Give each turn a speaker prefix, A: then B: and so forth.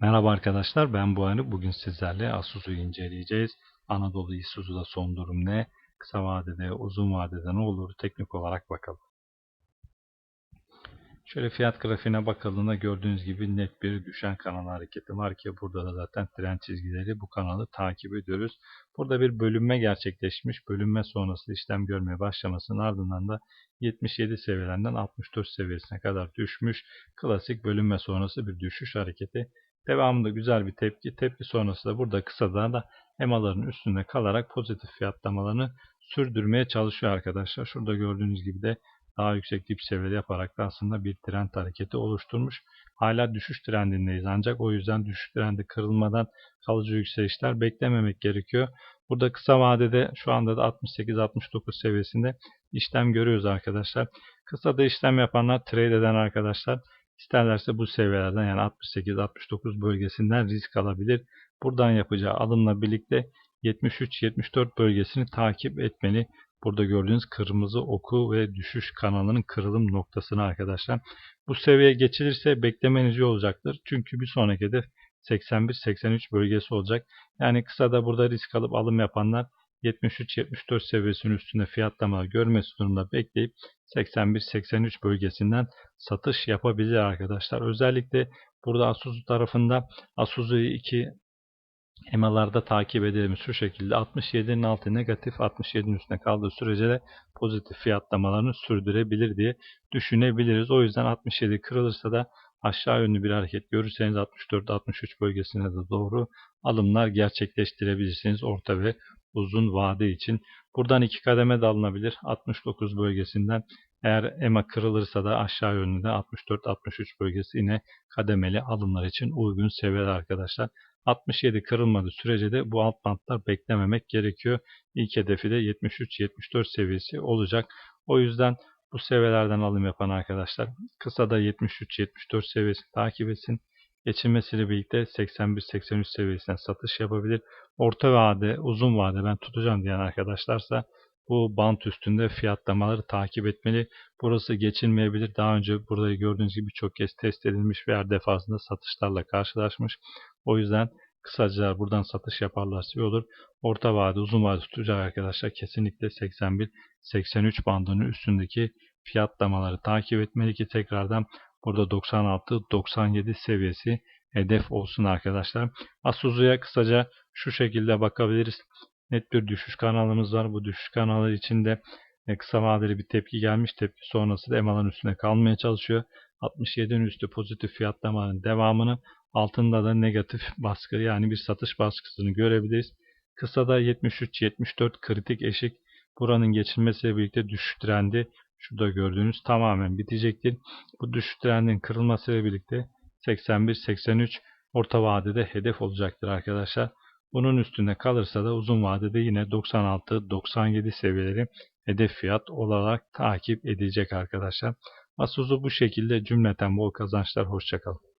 A: Merhaba arkadaşlar ben Buhari. Bugün sizlerle Asus'u inceleyeceğiz. Anadolu Isuzu'da son durum ne? Kısa vadede, uzun vadede ne olur? Teknik olarak bakalım. Şöyle fiyat grafiğine bakıldığında gördüğünüz gibi net bir düşen kanal hareketi var ki burada da zaten trend çizgileri bu kanalı takip ediyoruz. Burada bir bölünme gerçekleşmiş. Bölünme sonrası işlem görmeye başlamasının ardından da 77 seviyelerinden 64 seviyesine kadar düşmüş. Klasik bölünme sonrası bir düşüş hareketi. Devamında güzel bir tepki. Tepki sonrası da burada kısa da emaların üstünde kalarak pozitif fiyatlamalarını sürdürmeye çalışıyor arkadaşlar. Şurada gördüğünüz gibi de daha yüksek dip seviyeleri yaparak da aslında bir trend hareketi oluşturmuş. Hala düşüş trendindeyiz ancak o yüzden düşüş trendi kırılmadan kalıcı yükselişler beklememek gerekiyor. Burada kısa vadede şu anda da 68-69 seviyesinde işlem görüyoruz arkadaşlar. Kısa da işlem yapanlar, trade eden arkadaşlar isterlerse bu seviyelerden yani 68-69 bölgesinden risk alabilir. Buradan yapacağı alımla birlikte 73-74 bölgesini takip etmeli. Burada gördüğünüz kırmızı oku ve düşüş kanalının kırılım noktasını arkadaşlar. Bu seviye geçilirse beklemeniz iyi olacaktır. Çünkü bir sonraki hedef 81-83 bölgesi olacak. Yani kısa da burada risk alıp alım yapanlar 73-74 seviyesinin üstünde fiyatlama görmesi durumunda bekleyip 81-83 bölgesinden satış yapabilir arkadaşlar. Özellikle burada Asus tarafında Asus'u 2 EMA'larda takip edelim şu şekilde 67'nin altı negatif 67'nin üstüne kaldığı sürece de pozitif fiyatlamalarını sürdürebilir diye düşünebiliriz. O yüzden 67 kırılırsa da aşağı yönlü bir hareket görürseniz 64-63 bölgesine de doğru alımlar gerçekleştirebilirsiniz orta ve uzun vade için. Buradan iki kademe de alınabilir. 69 bölgesinden eğer EMA kırılırsa da aşağı yönlü de 64-63 bölgesi yine kademeli alımlar için uygun seviyeler arkadaşlar. 67 kırılmadığı sürece de bu alt bantlar beklememek gerekiyor. İlk hedefi de 73-74 seviyesi olacak. O yüzden bu seviyelerden alım yapan arkadaşlar kısa da 73-74 seviyesini takip etsin. Geçilmesiyle birlikte 81-83 seviyesinden satış yapabilir. Orta vade, uzun vade ben tutacağım diyen arkadaşlarsa bu bant üstünde fiyatlamaları takip etmeli. Burası geçilmeyebilir. Daha önce burada gördüğünüz gibi çok kez test edilmiş ve her defasında satışlarla karşılaşmış. O yüzden kısaca buradan satış yaparlarsa iyi olur. Orta vade, uzun vade tutacak arkadaşlar kesinlikle 81-83 bandının üstündeki fiyatlamaları takip etmeli ki tekrardan burada 96-97 seviyesi hedef olsun arkadaşlar. Asuzu'ya kısaca şu şekilde bakabiliriz. Net bir düşüş kanalımız var. Bu düşüş kanalı içinde kısa vadeli bir tepki gelmiş. Tepki sonrası da EMA'ların üstüne kalmaya çalışıyor. 67'nin üstü pozitif fiyatlamanın devamını altında da negatif baskı yani bir satış baskısını görebiliriz. Kısada 73-74 kritik eşik buranın geçilmesiyle birlikte düşüş trendi şurada gördüğünüz tamamen bitecektir. Bu düşüş trendin kırılmasıyla birlikte 81-83 orta vadede hedef olacaktır arkadaşlar. Bunun üstünde kalırsa da uzun vadede yine 96-97 seviyeleri hedef fiyat olarak takip edilecek arkadaşlar. Asus'u bu şekilde cümleten bol kazançlar. Hoşçakalın.